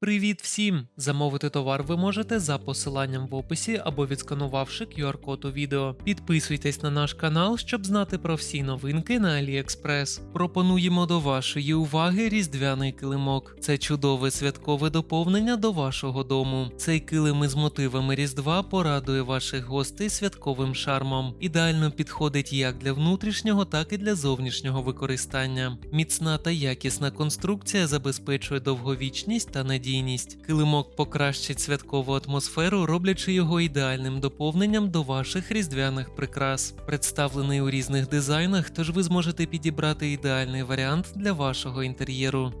Привіт всім! Замовити товар ви можете за посиланням в описі або відсканувавши QR-код у відео. Підписуйтесь на наш канал, щоб знати про всі новинки на AliExpress. Пропонуємо до вашої уваги різдвяний килимок. Це чудове святкове доповнення до вашого дому. Цей килим із мотивами Різдва порадує ваших гостей святковим шармом. Ідеально підходить як для внутрішнього, так і для зовнішнього використання. Міцна та якісна конструкція забезпечує довговічність та надійність. Килимок покращить святкову атмосферу, роблячи його ідеальним доповненням до ваших різдвяних прикрас. Представлений у різних дизайнах, тож ви зможете підібрати ідеальний варіант для вашого інтер'єру.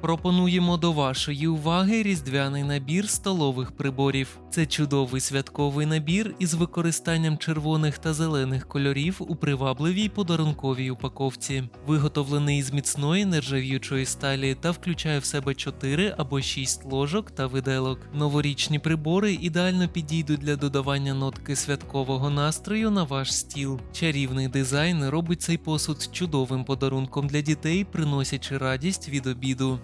Пропонуємо до вашої уваги різдвяний набір столових приборів. Це чудовий святковий набір із використанням червоних та зелених кольорів у привабливій подарунковій упаковці, виготовлений з міцної нержавіючої сталі та включає в себе 4 або 6 ложок та виделок. Новорічні прибори ідеально підійдуть для додавання нотки святкового настрою на ваш стіл. Чарівний дизайн робить цей посуд чудовим подарунком для дітей, приносячи радість від обіду.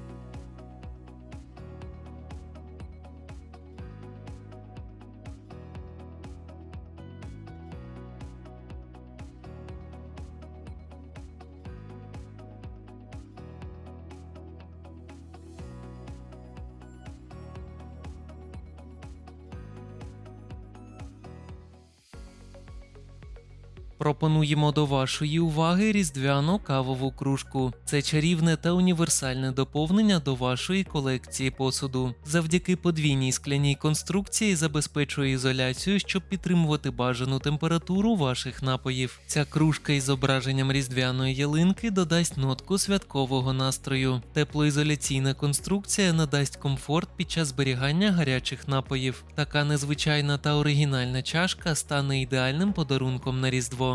Пропонуємо до вашої уваги різдвяну кавову кружку. Це чарівне та універсальне доповнення до вашої колекції посуду. Завдяки подвійній скляній конструкції забезпечує ізоляцію, щоб підтримувати бажану температуру ваших напоїв. Ця кружка із зображенням різдвяної ялинки додасть нотку святкового настрою. Теплоізоляційна конструкція надасть комфорт під час зберігання гарячих напоїв. Така незвичайна та оригінальна чашка стане ідеальним подарунком на різдво.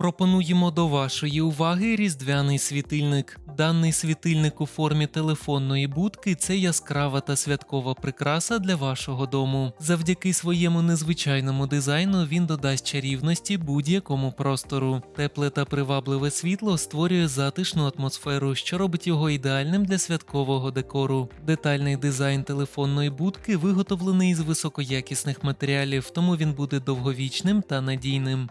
Пропонуємо до вашої уваги різдвяний світильник. Даний світильник у формі телефонної будки це яскрава та святкова прикраса для вашого дому. Завдяки своєму незвичайному дизайну він додасть чарівності будь-якому простору. Тепле та привабливе світло створює затишну атмосферу, що робить його ідеальним для святкового декору. Детальний дизайн телефонної будки виготовлений з високоякісних матеріалів, тому він буде довговічним та надійним.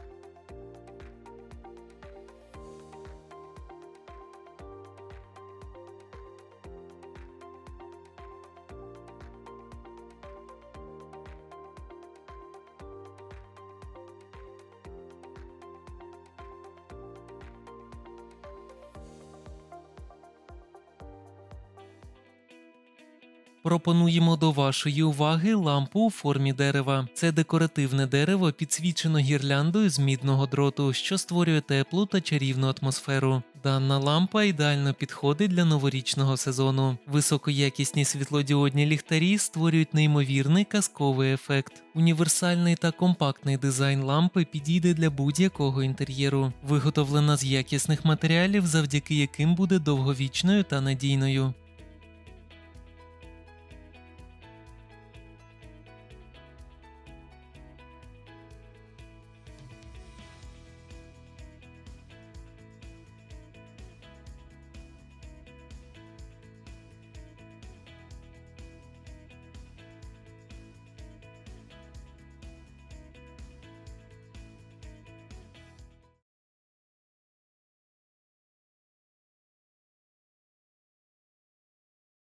Пропонуємо до вашої уваги лампу у формі дерева. Це декоративне дерево підсвічено гірляндою з мідного дроту, що створює теплу та чарівну атмосферу. Дана лампа ідеально підходить для новорічного сезону. Високоякісні світлодіодні ліхтарі створюють неймовірний казковий ефект. Універсальний та компактний дизайн лампи підійде для будь-якого інтер'єру, виготовлена з якісних матеріалів, завдяки яким буде довговічною та надійною.